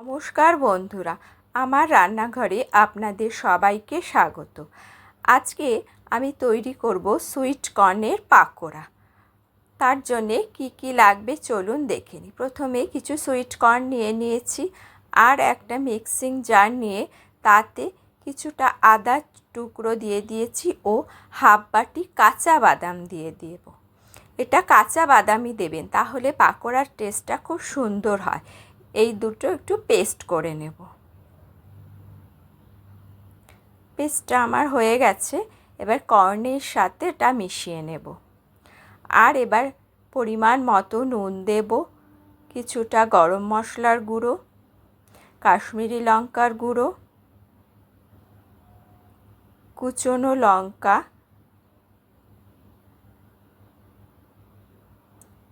নমস্কার বন্ধুরা, আমার রান্নাঘরে আপনাদের সবাইকে স্বাগত। আজকে আমি তৈরি করব সুইট কর্নের পাকোড়া। তার জন্যে কি কি লাগবে চলুন দেখে নিই। প্রথমে কিছু সুইট কর্ন নিয়ে নিয়েছি আর একটা মিক্সিং জার নিয়ে তাতে কিছুটা আদা টুকরো দিয়ে দিয়েছি ও হাফ বাটি কাঁচা বাদাম দিয়ে দেব। এটা কাঁচা বাদামই দেবেন, তাহলে পাকোড়ার টেস্টটা খুব সুন্দর হয়। এই দুটো একটু পেস্ট করে নেব। পেস্টটা আমার হয়ে গেছে, এবার কর্নের সাথে এটা মিশিয়ে নেব। আর এবার পরিমাণ মতো নুন দেব, কিছুটা গরম মশলার গুঁড়ো, কাশ্মীরি লঙ্কার গুঁড়ো, কুচনো লঙ্কা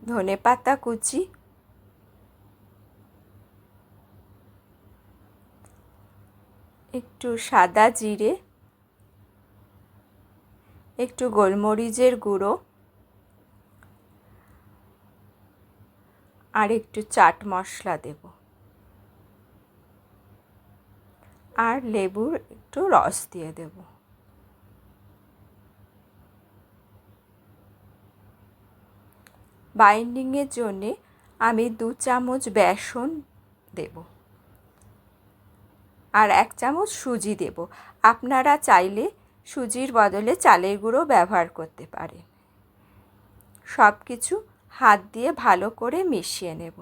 ধনে পাতা কুচি একটু সাদা জিরে, একটু গোলমরিচের গুঁড়ো, আর একটু চাট মশলা দেব। আর লেবুর একটু রস দিয়ে দেব। বাইন্ডিংয়ের জন্যে আমি দু চামচ বেসন দেবো। আর এক চামচ সুজি দেব। আপনারা চাইলে সুজির বদলে চালের গুঁড়ো ব্যবহার করতে পারেন। সব কিছু হাত দিয়ে ভালো করে মিশিয়ে নেব।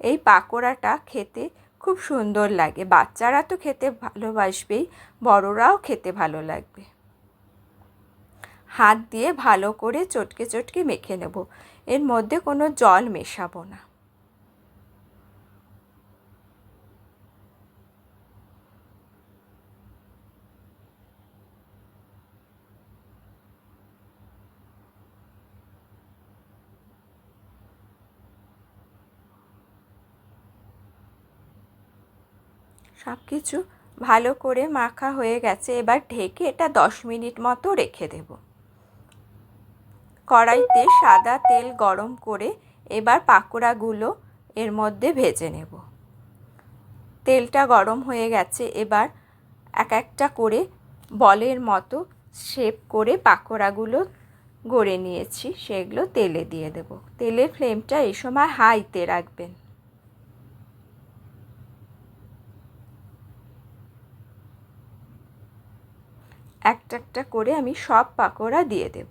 এই পাকোড়াটা খেতে খুব সুন্দর লাগে। বাচ্চারা তো খেতে ভালোবাসবেই, বড়রাও খেতে ভালো লাগবে। হাত দিয়ে ভালো করে চটকে চটকে মেখে নেব। এর মধ্যে কোনো জল মেশাবো না। সব কিছু ভালো করে মাখা হয়ে গেছে, এবার ঢেকে এটা দশ মিনিট মতো রেখে দেব। কড়াইতে সাদা তেল গরম করে এবার পাকোড়াগুলো এর মধ্যে ভেজে নেব। তেলটা গরম হয়ে গেছে, এবার এক একটা করে বলের মতো শেপ করে পাকোড়াগুলো গড়ে নিয়েছি, সেগুলো তেলে দিয়ে দেব। তেলের ফ্লেমটা এই সময় হাইতে রাখবেন। একটা একটা করে আমি সব পাকোড়া দিয়ে দেব।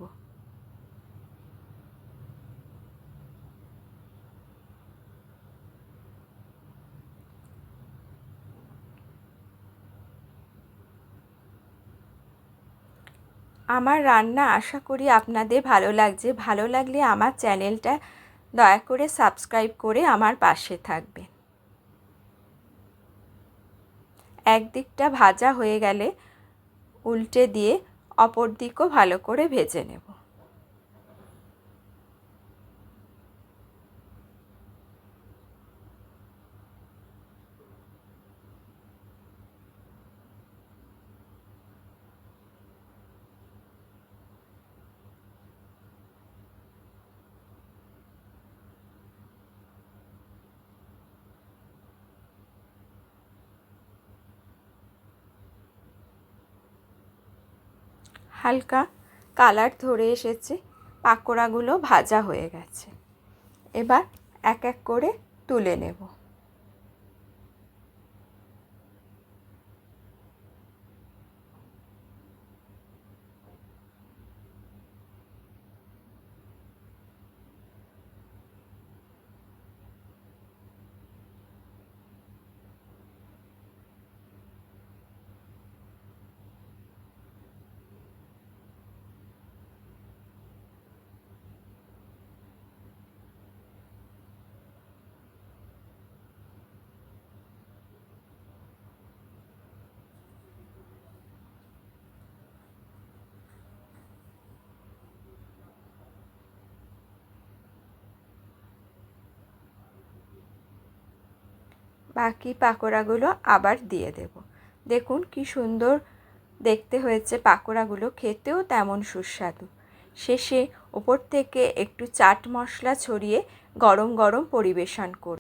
আমার রান্না আশা করি আপনাদের ভালো লাগছে। ভালো লাগলে আমার চ্যানেলটা দয়া করে সাবস্ক্রাইব করে আমার পাশে থাকবেন। একদিকটা ভাজা হয়ে গেলে উল্টে দিয়ে অপর দিকও ভালো করে ভেজে নেব। হালকা কালার ধরে এসেছে পাকোড়াগুলো ভাজা হয়ে গেছে। এবার এক এক করে তুলে নেব। বাকি পাকোড়াগুলো আবার দিয়ে দেব। দেখুন কি সুন্দর দেখতে হয়েছে পাকোড়াগুলো, খেতেও তেমন সুস্বাদু। শেষে ওপর থেকে একটু চাট মশলা ছড়িয়ে গরম গরম পরিবেশন করুন